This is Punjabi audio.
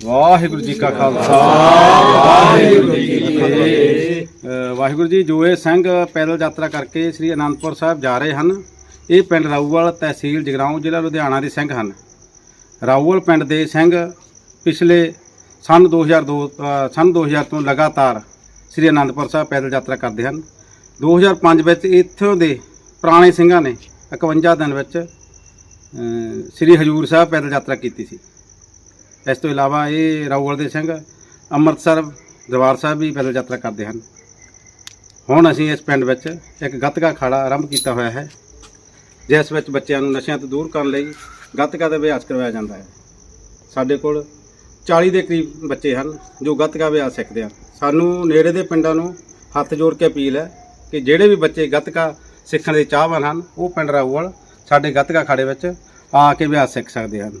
ਵਾਹਿਗੁਰੂ ਜੀ ਕਾ ਖਾਲਸਾ ਵਾਹਿਗੁਰੂ ਜੀ ਕੀ ਫਤਿਹ। ਵਾਹਿਗੁਰੂ ਜੀ ਜੋ ਇਹ ਸਿੰਘ ਪੈਦਲ ਯਾਤਰਾ ਕਰਕੇ ਸ੍ਰੀ ਅਨੰਦਪੁਰ ਸਾਹਿਬ ਜਾ ਰਹੇ ਹਨ ਇਹ ਪਿੰਡ ਰਾਊਵਾਲ ਤਹਿਸੀਲ ਜਗਰਾਉਂ ਜ਼ਿਲ੍ਹਾ ਲੁਧਿਆਣਾ ਦੇ ਸਿੰਘ ਹਨ। ਰਾਊਵਾਲ ਪਿੰਡ ਦੇ ਸਿੰਘ ਪਿਛਲੇ ਸਨ 2002 ਅ, ਸਨ 2000 ਤੋਂ ਲਗਾਤਾਰ ਸ੍ਰੀ ਅਨੰਦਪੁਰ ਸਾਹਿਬ ਪੈਦਲ ਯਾਤਰਾ ਕਰਦੇ ਹਨ। 2005 ਵਿੱਚ ਇੱਥੋਂ ਦੇ ਪੁਰਾਣੇ ਸਿੰਘਾਂ ਨੇ 51 ਦਿਨ ਵਿੱਚ ਸ੍ਰੀ ਹਜੂਰ ਸਾਹਿਬ ਪੈਦਲ ਯਾਤਰਾ ਕੀਤੀ ਸੀ। ਇਸ ਤੋਂ ਇਲਾਵਾ ਇਹ ਰਾਊਵਾਲ ਦੇ ਸਿੰਘ ਅੰਮ੍ਰਿਤਸਰ ਦਰਬਾਰ ਸਾਹਿਬ ਵੀ ਪੈਦਲ ਯਾਤਰਾ ਕਰਦੇ ਹਨ। ਹੁਣ ਅਸੀਂ ਇਸ ਪਿੰਡ ਵਿੱਚ ਇੱਕ ਗੱਤਕਾ ਅਖਾੜਾ ਆਰੰਭ ਕੀਤਾ ਹੋਇਆ ਹੈ, ਜਿਸ ਵਿੱਚ ਬੱਚਿਆਂ ਨੂੰ ਨਸ਼ਿਆਂ ਤੋਂ ਦੂਰ ਕਰਨ ਲਈ ਗੱਤਕਾ ਦਾ ਅਭਿਆਸ ਕਰਵਾਇਆ ਜਾਂਦਾ ਹੈ। ਸਾਡੇ ਕੋਲ 40 ਦੇ ਕਰੀਬ ਬੱਚੇ ਹਨ ਜੋ ਗੱਤਕਾ ਅਭਿਆਸ ਸਿੱਖਦੇ ਹਨ। ਸਾਨੂੰ ਨੇੜੇ ਦੇ ਪਿੰਡਾਂ ਨੂੰ ਹੱਥ ਜੋੜ ਕੇ ਅਪੀਲ ਹੈ ਕਿ ਜਿਹੜੇ ਵੀ ਬੱਚੇ ਗੱਤਕਾ ਸਿੱਖਣ ਦੇ ਚਾਹਵਾਨ ਹਨ, ਉਹ ਪਿੰਡ ਰਾਊਵਾਲ ਸਾਡੇ ਗੱਤਕਾ ਅਖਾੜੇ ਵਿੱਚ ਆ ਕੇ ਅਭਿਆਸ ਸਿੱਖ ਸਕਦੇ ਹਨ।